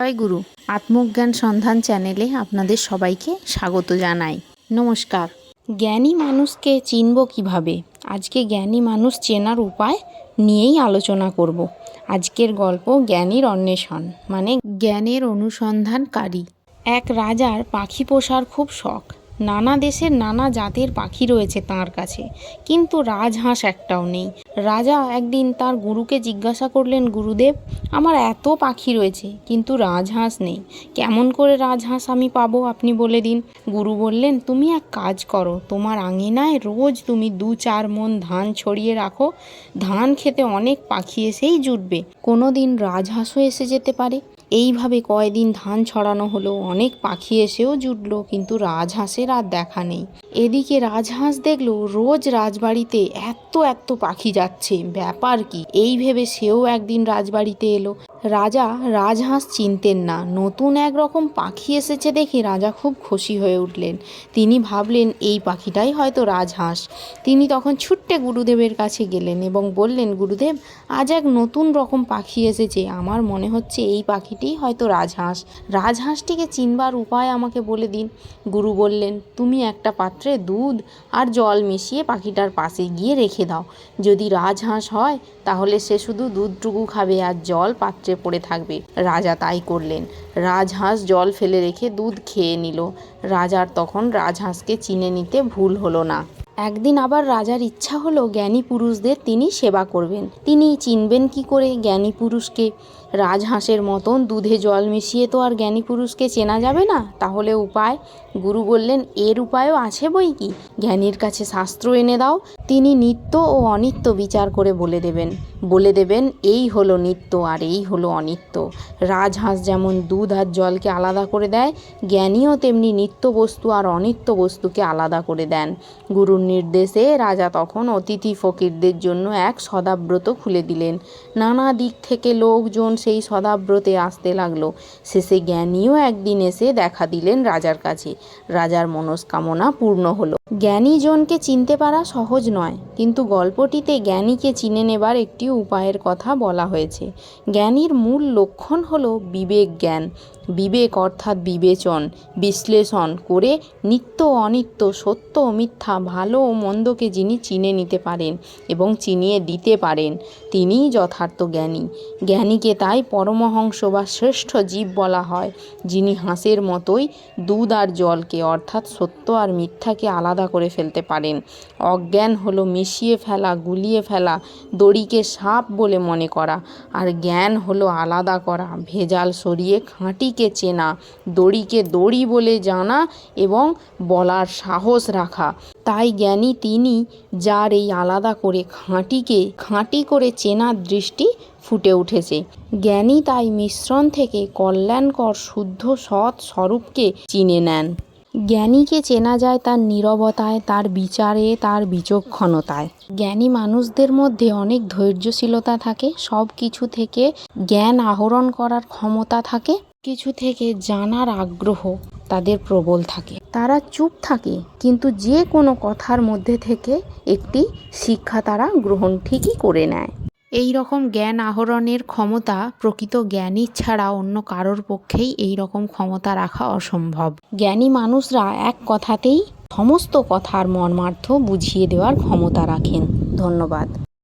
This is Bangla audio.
জয় গুরু। আত্মজ্ঞান সন্ধান চ্যানেলে আপনাদের সবাইকে স্বাগত জানাই। নমস্কার। জ্ঞানী মানুষকে চিনব কীভাবে? আজকে জ্ঞানী মানুষ চেনার উপায় নিয়েই আলোচনা করব। আজকের গল্প জ্ঞানীর অন্বেষণ মানে জ্ঞানের অনুসন্ধানকারী। এক রাজার পাখি পোষার খুব শখ। নানা দেশের নানা জাতের পাখি রয়েছে তার কাছে। কিন্তু রাজহাঁস একটাও নেই। রাজা একদিন তার গুরুকে জিজ্ঞাসা করলেন, গুরুদেব, আমার এত পাখি রয়েছে, কিন্তু রাজহাঁস নেই। কেমন করে রাজহাঁস আমি পাবো, আপনি বলে দিন? গুরু বললেন, তুমি এক কাজ করো, তোমার আঙিনায় রোজ তুমি দু চার মন ধান ছড়িয়ে রাখো। ধান খেতে অনেক পাখি এসেই জুটবে। কোনো দিন রাজহাঁসও এসে যেতে পারে। এইভাবে কয়দিন ধান ছড়ানো হলো অনেক পাখি এসেও জুটলো কিন্তু রাজহাঁসের আর দেখা নেই। এদিকে রাজহাঁস দেখল রোজ রাজবাড়িতে এত এত পাখি যাচ্ছে। ব্যাপার কি? এই ভেবে সেও একদিন রাজবাড়িতে এলো। রাজা রাজহাঁস চিনতেন না। নতুন এক রকম পাখি এসেছে দেখে রাজা খুব খুশি হয়ে উঠলেন। তিনি ভাবলেন, এই পাখিটাই হয়তো রাজহাঁস। তিনি তখন ছুট্টে গুরুদেবের কাছে গেলেন এবং বললেন, গুরুদেব, আজ এক নতুন রকম পাখি এসেছে। আমার মনে হচ্ছে এই পাখিটিই হয়তো রাজহাঁস। রাজহাঁসটিকে চিনবার উপায় আমাকে বলে দিন। গুরু বললেন, তুমি একটা পাত্রে দুধ আর জল মিশিয়ে পাখিটার পাশে গিয়ে রেখে দাও। যদি রাজহাঁস হয়, তাহলে সে শুধু দুধটুকু খাবে আর জল পাত্রে পড়ে থাকবে। রাজা তাই করলেন। রাজহাঁস জল ফেলে রেখে দুধ খেয়ে নিল। রাজার তখন রাজহাঁসকে চিনে নিতে ভুল হলো না। একদিন আবার রাজার ইচ্ছা হলো জ্ঞানী পুরুষদের তিনি সেবা করবেন। তিনি চিনবেন কি করে জ্ঞানী পুরুষকে? রাজহাঁসের মতন দুধে জল মিশিয়ে তো আর জ্ঞানী পুরুষকে চেনা যাবে না। তাহলে উপায়? গুরু বললেন, এর উপায়ও আছে বই কি? জ্ঞানীর কাছে শাস্ত্র এনে দাও। তিনি নিত্য ও অনিত্য বিচার করে বলে দেবেন। বলে দেবেন, এই হলো নিত্য আর এই হলো অনিত্য। রাজহাঁস যেমন দুধ আর জলকে আলাদা করে দেয়, জ্ঞানীও তেমনি নিত্য বস্তু আর অনিত্য বস্তুকে আলাদা করে দেন। গুরুর নির্দেশে রাজা তখন অতিথি ফকিরদের জন্য এক সদাব্রত খুলে দিলেন। নানা দিক থেকে লোকজন সেই সদাব্রতে আসতে লাগল। শেষে জ্ঞানীও একদিন এসে দেখা দিলেন রাজার কাছে। রাজার মনস্কামনা পূর্ণ হলো। জ্ঞানীজনকে চিনতে পারা সহজ নয়, কিন্তু গল্পটিতে জ্ঞানীকে চিনে নেবার একটি উপায়ের কথা বলা হয়েছে। জ্ঞানীর মূল লক্ষণ হল বিবেক জ্ঞান। বিবেক অর্থাৎ বিবেচন, বিশ্লেষণ করে নিত্য অনিত্য, সত্য মিথ্যা, ভালো ও মন্দকে যিনি চিনে নিতে পারেন এবং চিনিয়ে দিতে পারেন, তিনিই যথার্থ জ্ঞানী। জ্ঞানীকে তাই পরমহংস বা শ্রেষ্ঠ জীব বলা হয়, যিনি হাঁসের মতোই দুধ আর জলকে, অর্থাৎ সত্য আর মিথ্যাকে আলাদা করে ফেলতে পারেন। অজ্ঞান হলো মিশিয়ে ফেলা, গুলিয়ে ফেলা, দড়িকে সাপ বলে মনে করা। আর জ্ঞান হলো আলাদা করা, ভেজাল সরিয়ে খাঁটিকে চেনা, দড়িকে দড়ি বলে জানা এবং বলার সাহস রাখা। তাই জ্ঞানী তিনি যার এই আলাদা করে খাঁটিকে, খাঁটি করে চেনার দৃষ্টি ফুটে উঠেছে। জ্ঞানী তাই মিশ্রণ থেকে কল্যাণকর, শুদ্ধ, সৎ স্বরূপকে চিনে নেন। জ্ঞানীকে চেনা যায় তার নীরবতায়, তার বিচারে, তার বিচক্ষণতায়। জ্ঞানী মানুষদের মধ্যে অনেক ধৈর্যশীলতা থাকে, সব কিছু থেকে জ্ঞান আহরণ করার ক্ষমতা থাকে, কিছু থেকে জানার আগ্রহ তাদের প্রবল থাকে। তারা চুপ থাকে, কিন্তু যে কোনো কথার মধ্যে থেকে একটি শিক্ষা তারা গ্রহণ ঠিকই করে নেয়। এই রকম জ্ঞান আহরণের ক্ষমতা প্রকৃত জ্ঞানী ছাড়া অন্য কারোর পক্ষেই এই রকম ক্ষমতা রাখা অসম্ভব। জ্ঞানী মানুষরা এক কথাতেই সমস্ত কথার মর্মার্থ বুঝিয়ে দেওয়ার ক্ষমতা রাখেন। ধন্যবাদ।